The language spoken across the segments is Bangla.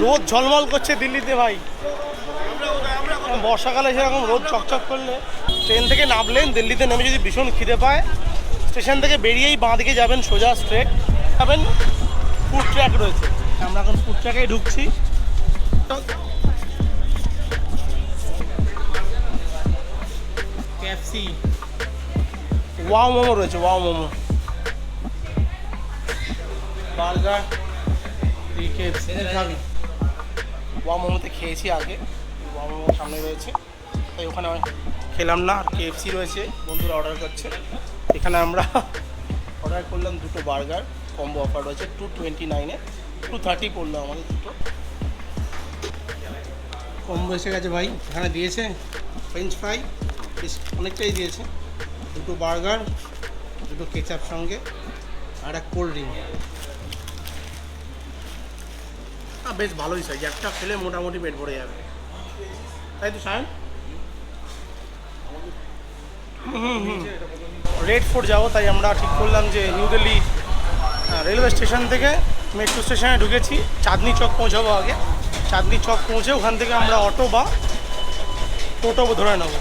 রোদ ঝলমল করছে দিল্লিতে ভাই। বর্ষাকালে সেরকম রোদ চকচক করলে ট্রেন থেকে নামলেন দিল্লিতে নেমে যদি ভীষণ খিদে পায় স্টেশন থেকে বেরিয়েই বাঁ দিকে যাবেন সোজা স্ট্রেট যাবেন ফুড ট্র্যাক রয়েছে। আমরা এখন ফুড ট্র্যাকেই ঢুকছি। ক্যাপসি ওয়াও মোমো রয়েছে ওয়াও মোমো। বার্গার ওয়া মোমোতে খেয়েছি আগে। ওয়া মোমো সামনে রয়েছে। তাই ওখানে খেলাম না, আর কেএফসি রয়েছে। বন্ধুরা অর্ডার করছে। এখানে আমরা অর্ডার করলাম দুটো বার্গার কম্বো অফার রয়েছে। টু টোয়েন্টি নাইনে টু থার্টি পড়ল আমাদের দুটো। কম্বো এসে গেছে ভাই। এখানে দিয়েছে ফ্রেঞ্চ ফ্রাই বেশ, অনেকটাই দিয়েছে। দুটো বার্গার, দুটো কেচাপ সঙ্গে, আর এক কোল্ড ড্রিঙ্ক হ্যাঁ বেশ ভালোই সাইজ। একটা খেলে মোটামুটি পেট ভরে যাবে। তাই তো, সায়ন? রেড ফোর্ট যাব, তাই আমরা ঠিক করলাম যে নিউ দিল্লি রেলওয়ে স্টেশন থেকে মেট্রো স্টেশনে ঢুকেছি। চাঁদনি চক পৌঁছাবো আগে। চাঁদনি চক পৌঁছে ওখান থেকে আমরা অটো বা টোটো ধরে নেব।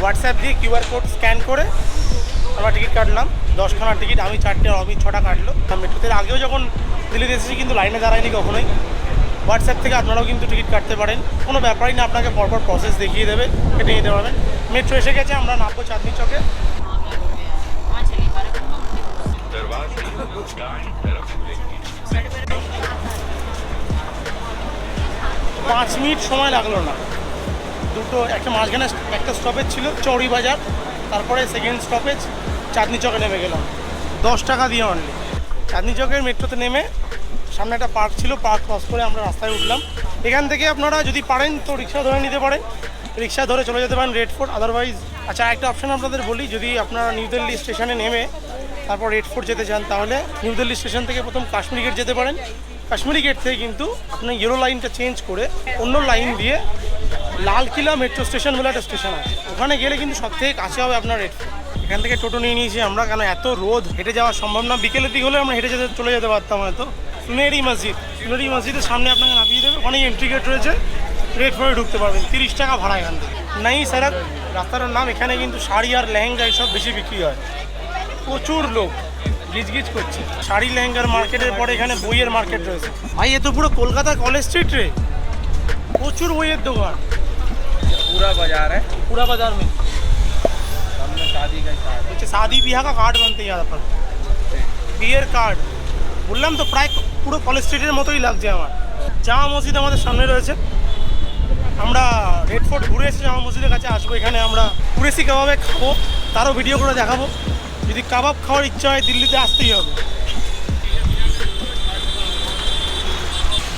হোয়াটসঅ্যাপ দিয়ে কিউআর কোড স্ক্যান করে আমরা টিকিট কাটলাম। দশখানা টিকিট, আমি চারটে, অমিত ছটা কাটলো। মেট্রোতে, আগেও যখন দিল্লিতে এসেছি কিন্তু লাইনে দাঁড়ায়নি কখনোই। হোয়াটসঅ্যাপ থেকে আপনারাও কিন্তু টিকিট কাটতে পারেন। কোনো ব্যাপারই না, আপনাকে পরপর প্রসেস দেখিয়ে দেবে কেটে নিতে পারবেন মেট্রো এসে গেছে, আমরা নামবো চাঁদনি চকে। পাঁচ মিনিট সময় লাগল না। দুটো, একটা মাঝখানে একটা স্টপেজ ছিল, চৌরি বাজার, তারপরে সেকেন্ড স্টপেজ চাঁদনি চকে নেমে গেলাম। দশ টাকা দিয়ে অনলি চাঁদনি চকের মেট্রোতে নেমে সামনে একটা পার্ক ছিল, পার্ক ক্রস করে আমরা রাস্তায় উঠলাম। এখান থেকে আপনারা যদি পারেন তো রিক্সা ধরে নিতে পারেন। রিক্সা ধরে চলে যেতে পারেন রেড ফোর্ট আদারওয়াইজ আচ্ছা একটা অপশান আপনাদের বলি, যদি আপনারা নিউ দিল্লি স্টেশনে নেমে তারপর রেড ফোর্ট যেতে চান, তাহলে নিউ দিল্লি স্টেশন থেকে প্রথম কাশ্মীরি গেট যেতে পারেন। কাশ্মীরি গেট থেকে কিন্তু আপনার ইয়েলো লাইনটা চেঞ্জ করে অন্য লাইন দিয়ে লাল কিলা মেট্রো স্টেশন বলে একটা স্টেশন আছে। ওখানে গেলে কিন্তু সব থেকে কাছে হবে আপনার রেড ফোর্ট এখান থেকে টোটো নিয়ে নিয়েছি। আমরা কেন এত রোদ? হেঁটে যাওয়া সম্ভব না। বিকেলের দিক হলে আমরা হেঁটে যেতে চলে যেতে পারতাম হয়তো। সুনেরি মসজিদ। সুনেরি মসজিদের সামনে আপনাকে নামিয়ে দেবে। অনেক এন্ট্রি গেট রয়েছে। রেট ফোরে ঢুকতে পারবেন। তিরিশ টাকা ভাড়া এখান থেকে। নাই স্যার রাস্তার নাম এখানে কিন্তু শাড়ি আর লেহেঙ্গা এইসব বেশি বিক্রি হয়। প্রচুর লোক গিজগিজ করছে। শাড়ি লেহেঙ্গার মার্কেটের পরে এখানে বইয়ের মার্কেট রয়েছে। ভাই এ তো পুরো কলকাতা কলেজ স্ট্রিট রে। প্রচুর বইয়ের দোকান। পুরা বাজার হ্যাঁ? পুরা বাজার মে में हमने शादी का स्टार्ट হচ্ছে শাদি বিহা কা কার্ড বানতে যারা পর বিয়ের কার্ড বললাম তো প্রায় পুরো কলেজ স্ট্রিটের মতোই লাগছে আমার জামা মসজিদ আমাদের সামনে রয়েছে আমরা রেড ফোর্ট ঘুরে এসে জামা মসজিদের কাছে আসবো এখানে আমরা কুরেসি কাবাবে খাবো তারও ভিডিও করে দেখাবো যদি কাবাব খাওয়ার ইচ্ছা হয় দিল্লিতে আসতেই হবে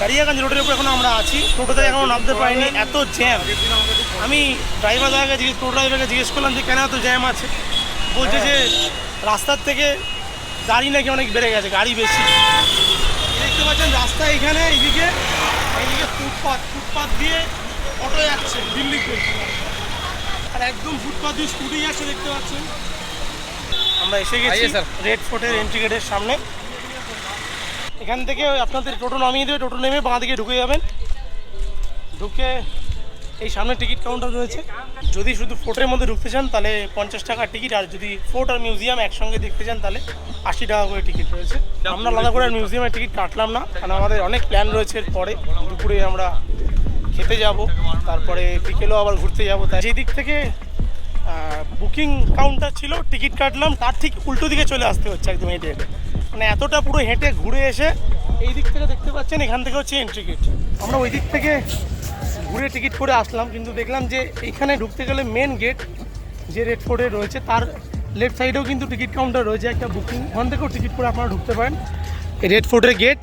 দাঁড়িয়াগঞ্জ রোডের উপর এখন আমরা আছি। টোটোতে এখনও নামতে পারিনি এত জ্যাম আমি ড্রাইভার দাদাকে জিজ্ঞেস টোটো ড্রাইভারকে জিজ্ঞেস করলাম যে কেন এত জ্যাম আছে? বলছে যে রাস্তার থেকে গাড়ি নাকি অনেক বেড়ে গেছে গাড়ি বেশি। দেখতে পাচ্ছেন রাস্তা এখানে এইদিকে এইদিকে ফুটপাথ ফুটপাথ দিয়ে অটো যাচ্ছে দিল্লিতে আর একদম ফুটপাথ দিয়ে স্কুটি যাচ্ছে দেখতে পাচ্ছেন। আমরা এসে গেছি রেড ফোর্টের এন্ট্রি গেটের সামনে। এখান থেকে আপনাদের টোটো নামিয়ে দেবে, টোটো নেমে বাঁ দিকে ঢুকে যাবেন। ঢুকে এই সামনে টিকিট কাউন্টার রয়েছে। যদি শুধু ফোর্টের মধ্যে ঢুকতে চান, তাহলে পঞ্চাশ টাকার টিকিট, আর যদি ফোর্ট আর মিউজিয়াম একসঙ্গে দেখতে চান, তাহলে আশি টাকা করে টিকিট রয়েছে। আমরা আলাদা করে আর মিউজিয়ামের টিকিট কাটলাম না, কারণ আমাদের অনেক প্ল্যান রয়েছে। পরে দুপুরে আমরা খেতে যাব, তারপরে বিকেলেও আবার ঘুরতে যাব। তাই যেদিক থেকে বুকিং কাউন্টার ছিল, টিকিট কাটলাম, তার ঠিক উল্টো দিকে চলে আসতে হচ্ছে একদম এই মানে এতটা পুরো হেঁটে ঘুরে এসে এই দিক থেকে দেখতে পাচ্ছেন, এখান থেকে হচ্ছে এন্ট্রি গেট আমরা ওই দিক থেকে ঘুরে টিকিট করে আসলাম, কিন্তু দেখলাম যে এখানে ঢুকতে গেলে মেন গেট যে রেড ফোর্টে রয়েছে, তার লেফট সাইডেও কিন্তু টিকিট কাউন্টার রয়েছে, একটা বুকিং ওখান থেকেও টিকিট করে আপনারা ঢুকতে পারেন। এই রেড ফোর্টের গেট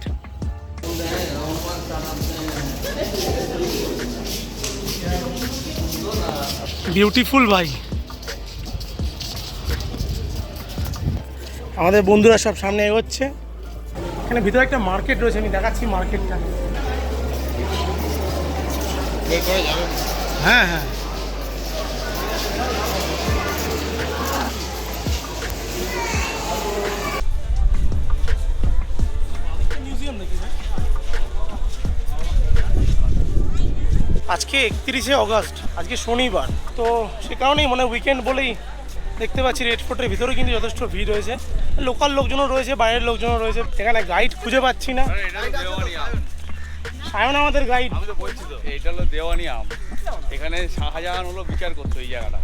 বিউটিফুল ভাই। আমাদের বন্ধুরা সব সামনে এগোচ্ছে। এখানে ভিতরে একটা মার্কেট রয়েছে, আমি দেখাচ্ছি মার্কেটটা হ্যাঁ হ্যাঁ। আজকে একত্রিশে অগস্ট, আজকে শনিবার। তো সে কারণেই মানে উইকেন্ড বলেই দেখতে পাচ্ছি রেড ফোর্টের ভিতরে কিন্তু যথেষ্ট ভিড় রয়েছে। লোকাল লোকজনও রয়েছে বাইরের লোকজনও রয়েছে। এখানে গাইড খুঁজে পাচ্ছি না। সায়ন আমাদের গাইড আমি তো বলছি তো এটা হলো দেওয়ানি আম। এখানে শাহজাহান হলো বিচার করতো এই জায়গাটা।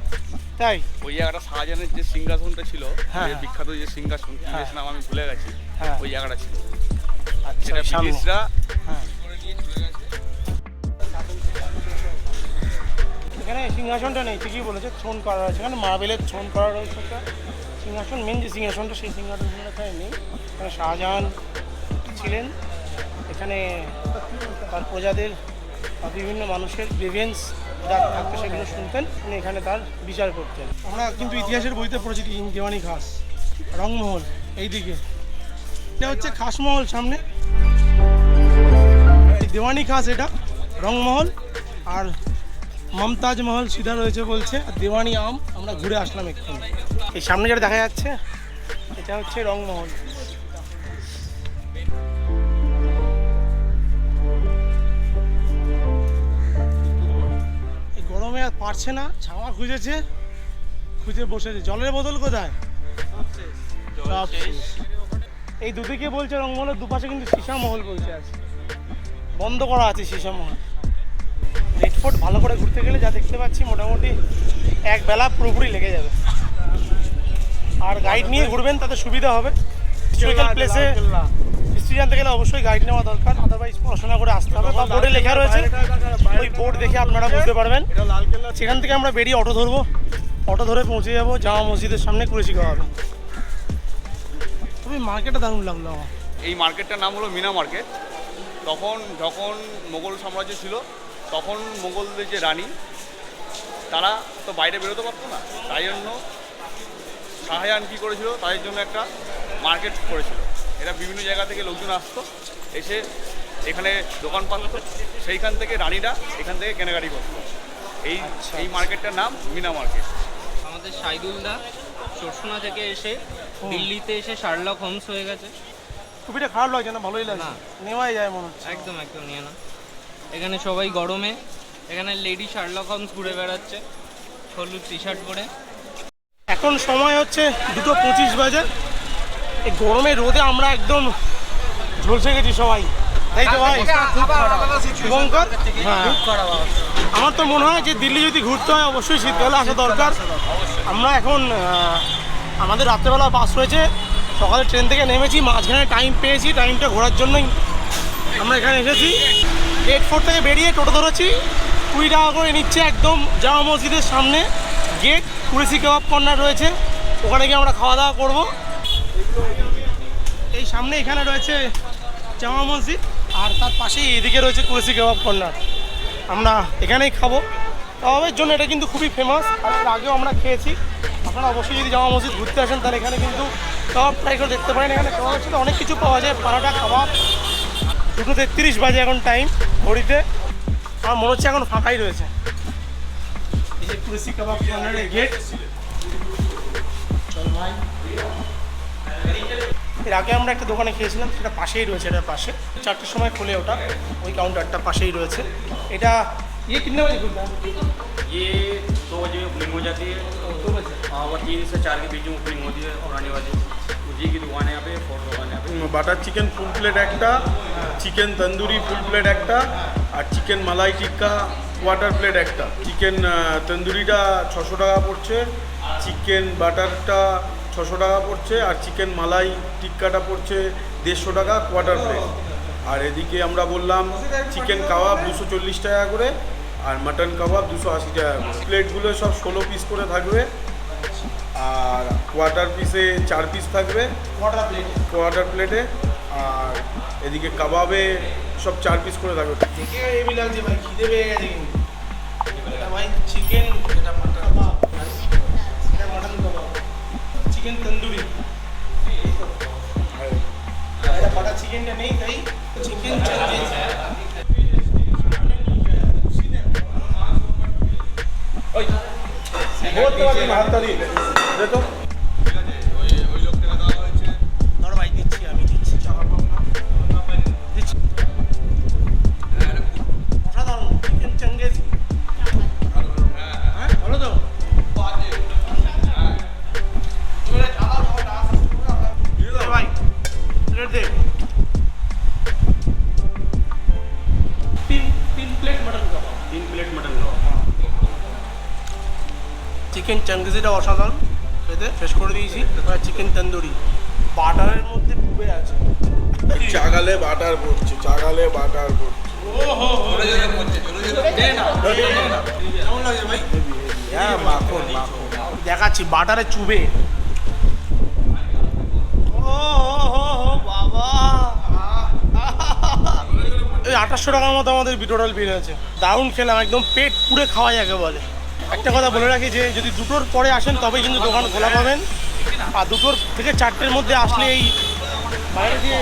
তাই? ওই জায়গাটা শাহজাহানের যে সিংহাসনটা ছিল যে হ্যাঁ। বিখ্যাত যে সিংহাসন হ্যাঁ। নাম আমি ভুলে গেছি হ্যাঁ। ওই জায়গাটা ছিল। আচ্ছা সামনে। ব্রিটিশরা এখানে সিংহাসনটা নেই, ঠিকই বলেছে ছন করা রয়েছে। এখানে মার্বেলের ছন করা রয়েছে একটা সিংহাসন মেন যে সিংহাসনটা, সেই সিংহাসনটা নেই। এখানে শাহজাহান ছিলেন। এখানে তার প্রজাদের বা বিভিন্ন মানুষের গ্রিভেন্স যা থাকতো সেগুলো শুনতেন। উনি এখানে তার বিচার করতেন। আমরা কিন্তু ইতিহাসের বইতে পড়েছি দেওয়ানি খাস রংমহল, এইদিকে। এটা হচ্ছে খাসমহল সামনে। দেওয়ানি খাস এটা, রংমহল, আর মমতাজ মহল সিধা রয়েছে বলছে দেওয়ানি আম, আমরা ঘুরে আসলাম এক্ষুনি। এই সামনে যেটা দেখা যাচ্ছে, এটা হচ্ছে রংমহল। গরমে আর পারছে না, ছাওয়া খুঁজেছে, খুঁজে বসেছে। জলের বোতল কোথায়? এই দুদিকে বলছে রংমহলের দুপাশে কিন্তু সীসা মহল বলছে আছে। বন্ধ করা আছে সীসা মহল। রেড ফোর্ট ভালো করে ঘুরতে গেলে যা দেখতে পাচ্ছি মোটামুটি এক বেলা পুরোপুরি লেগে যাবে। আর গাইড নিয়ে ঘুরবেন তাতে সুবিধা হবে। হিস্টোরিক্যাল প্লেসে হিস্ট্রি জানতে গেলে অবশ্যই গাইড নেওয়া দরকার আদারওয়াইজ পড়াশোনা করে আসতে হবে। বা বোর্ডে লেখা রয়েছে ওই বোর্ড দেখে আপনারা বুঝতে পারবেন। সেখান থেকে আমরা বেরিয়ে অটো ধরবো। অটো ধরে পৌঁছে যাব জামা মসজিদের সামনে কুরেশিকা হবে। তবে মার্কেটটা দারুণ লাগল আমার। এই মার্কেটটার নাম হলো মিনা মার্কেট। তখন যখন মোগল সাম্রাজ্য ছিল তখন মোগলদের যে রানী তারা তো বাইরে বেরোতে পারতো না। তাই জন্য শাহজাহান কী করেছিল? তাদের জন্য একটা মার্কেট করেছিল। এরা বিভিন্ন জায়গা থেকে লোকজন আসতো এসে এখানে দোকান পাতো সেইখান থেকে রানীরা এখান থেকে কেনাকাটি করতো। এই এই মার্কেটটার নাম মিনা মার্কেট। আমাদের সাইদুলদা চরসোনা থেকে এসে দিল্লিতে এসে শার্লক হোমস হয়ে গেছে। টুপিটা খারাপ লাগছে না ভালোই লাগছে। না। নেওয়াই যায় মনে হচ্ছে। একদম একদম নিয়ে না এখানে সবাই গরমে। এখানে লেডি শার্লক হোমস ঘুরে বেড়াচ্ছে হলুদ টি শার্ট পরে। এখন সময় হচ্ছে দুটো পঁচিশ বাজে। এই গরমে রোদে আমরা একদম ঝলসে গেছি সবাই। তাই তো ভাই? শুভঙ্কর? হ্যাঁ। আমার তো মনে হয় যে দিল্লি যদি ঘুরতে হয় অবশ্যই শীতকালে আসা দরকার। আমরা এখন আমাদের রাত্রেবেলা বাস রয়েছে। সকালে ট্রেন থেকে নেমেছি মাঝখানে টাইম পেয়েছি টাইমটা ঘোরার জন্যই। আমরা এখানে এসেছি। রেড ফোর থেকে বেরিয়ে টোটো ধরেছি। কুড়ি টাকা করে নিচ্ছে একদম জামা মসজিদের সামনে। গেট কুরেসি কাবাব কর্নার রয়েছে। ওখানে গিয়ে আমরা খাওয়া দাওয়া করব। এই সামনে এখানে রয়েছে জামা মসজিদ, আর তার পাশেই এদিকে রয়েছে কুরেসি কাবাব কর্নার আমরা এখানেই খাব। কাবাবের জন্য এটা কিন্তু খুবই ফেমাস আর এর আগেও আমরা খেয়েছি। আপনারা অবশ্যই যদি জামা মসজিদ ঘুরতে আসেন, তাহলে এখানে কিন্তু কাবাব ট্রাই করে দেখতে পারেন। এখানে কাবাবের সাথে অনেক কিছু পাওয়া যায় পারাটা কাবাব দুটো তেত্রিশ বাজে এখন টাইম ঘড়িতে। আমার মনে হচ্ছে এখন ফাঁকাই রয়েছে। গেটের আগে আমরা একটা দোকানে খেয়েছিলাম সেটা পাশেই রয়েছে এটার পাশে। চারটের সময় খুলে ওটা ওই কাউন্টারটা পাশেই রয়েছে। এটা ইয়ে कितने बजे खुलता है ये दो बजे ओपनिंग हो আবার है दो बजे हाँ और तीन से বাটার চিকেন ফুল প্লেট একটা, চিকেন তন্দুরি ফুল প্লেট একটা, আর chicken malai tikka quarter plate একটা। চিকেন তন্দুরিটা ছশো টাকা পড়ছে, চিকেন বাটারটা ছশো টাকা পড়ছে, আর চিকেন মালাই টিক্কাটা পড়ছে দেড়শো টাকা কোয়াটার প্লেট আর এদিকে আমরা বললাম, চিকেন কাবাব দুশো চল্লিশ টাকা করে, আর মাটন কাবাব দুশো আশি টাকা করে। প্লেটগুলো সব ষোলো পিস করে থাকবে। আর কোয়ার্টার পিসে চার পিস থাকবে। কোয়ার্টার প্লেট কোয়াটার প্লেটে আর এদিকে কাবাবে সব চার পিস করে থাকবে। দেখে হেভি লাগছে ভাই খিদে পেয়ে গেছে ভাই চিকেন চিকেন অসাধারণ। খেতে শেষ করে দিয়েছি। এবার চিকেন তন্দুরি। বাটারের মধ্যে ডুবে আছে। চাগালে বাটার পড়ছে চাগালে বাটার পড়ছে। হ্যাঁ মাখন মাখন। দেখাচ্ছি বাটারে চুবে। ও হো হো বাবা। এই আঠাশশো টাকার মতো আমাদের টোটাল বিল হয়েছে। দারুণ খেলাম একদম পেট পুড়ে খাওয়া যাকে বলে। একটা কথা বলে রাখি যে যদি দুটোর পরে আসেন তবে কিন্তু দোকান খোলা পাবেন। আর দুটোর থেকে চারটের মধ্যে আসলে এই বাইরে যে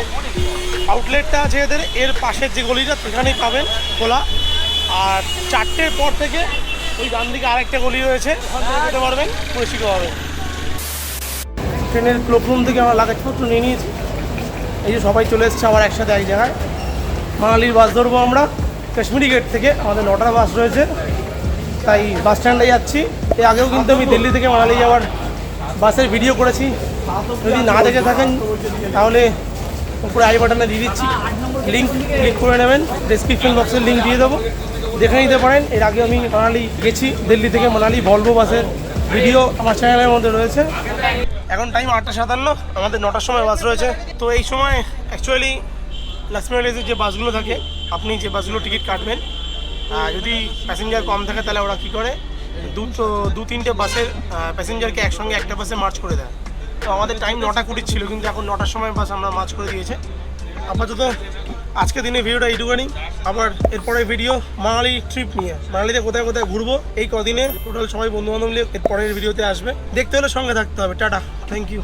আউটলেটটা আছে এদের, এর পাশের যে গলিটা সেখানেই পাবেন খোলা। আর চারটের পর থেকে ওই ডান দিকে আরেকটা গলি রয়েছে যেতে পারবেন পরিচিত হবেন ট্রেনের ক্লোকরুম থেকে আমার লাগেজপত্র নিয়ে নিয়েছি। এই যে সবাই চলে এসেছে আবার একসাথে এক জায়গায়। মানালির বাস ধরবো আমরা। কাশ্মীরি গেট থেকে আমাদের নটার বাস রয়েছে। তাই বাস স্ট্যান্ডে যাচ্ছি। এর আগেও কিন্তু আমি দিল্লি থেকে মানালি যাওয়ার বাসের ভিডিও করেছি। যদি না দেখে থাকেন, তাহলে উপরে আই বাটনে দিয়ে দিচ্ছি। লিঙ্ক ক্লিক করে নেবেন। ডিসক্রিপশন বক্সের লিঙ্ক দিয়ে দেবো। দেখে নিতে পারেন। এর আগে আমি মানালি গেছি, দিল্লি থেকে মানালি ভলভো বাসের ভিডিও আমার চ্যানেলের মধ্যে রয়েছে। এখন টাইম আটটা সাতান্ন, আমাদের নটার সময় বাস রয়েছে। তো এই সময় অ্যাকচুয়ালি এক্সপ্রেসের যে বাসগুলো থাকে, আপনি যে বাসগুলো টিকিট কাটবেন যদি প্যাসেঞ্জার কম থাকে, তাহলে ওরা কী করে? দুটো দু, তিনটে বাসের প্যাসেঞ্জারকে একসঙ্গে একটা বাসে মার্চ করে দেয়। তো আমাদের টাইম নটা কুড়ির ছিল, কিন্তু এখন নটার সময় বাস আমরা মার্চ করে দিয়েছে। আপাতত আজকে দিনে ভিডিওটা এইটুখানি আবার এরপরে ভিডিও মানালি ট্রিপ নিয়ে। মানালিতে কোথায় কোথায় ঘুরবো, এই কদিনে টোটাল সবাই বন্ধু বান্ধব নিয়ে এরপরের ভিডিওতে আসবে। দেখতে হলে সঙ্গে থাকতে হবে। টাটা। Thank you